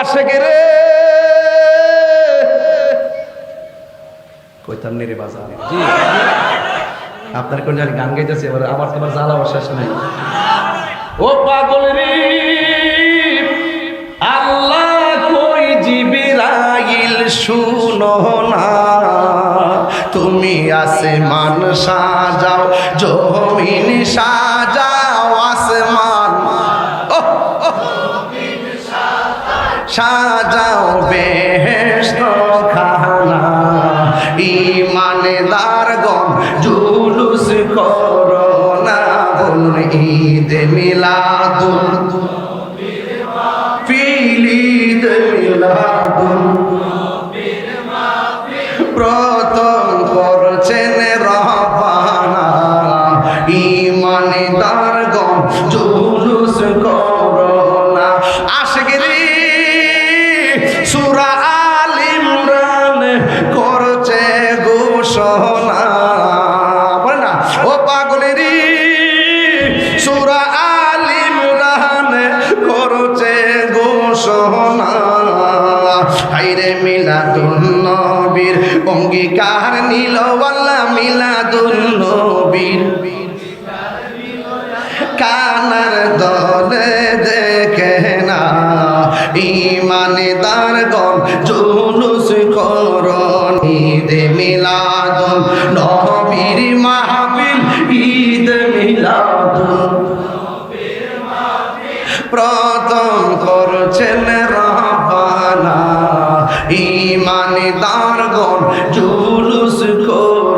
আসে কে রে? কইতাম নে রে বাজার জি। আপনার কোন জানি গান গাইতেছে এবার আমার তোমার জ্বালা শেষ নাই। ও পাগল রে আল্লাহ কই জিবিরাইল শুনো না? তুমি আসমান সাজাও জমিন সাজাও। সাজাও বেহেস্ত খানা ইমানদার গম জুলুস করোনা বলুন ঈদ মিলাদুল ফিলিদ মিলাদুল প্রথম করছেন রহবানা। ইমানদার গম জুলুস পাগলেরি সুরা আল ইমরান করছে ঘোষণা। হাইরে মিলাদুন নবীর অঙ্গীকার নীল ওয়াল্লা মিলাদুন নবীর কানার দলে দেখে না ইমানদার গম জুলুস করনি দে মিলাদুন প্রথম করছেন রাবানা ইমানদার গণ জুলুস কর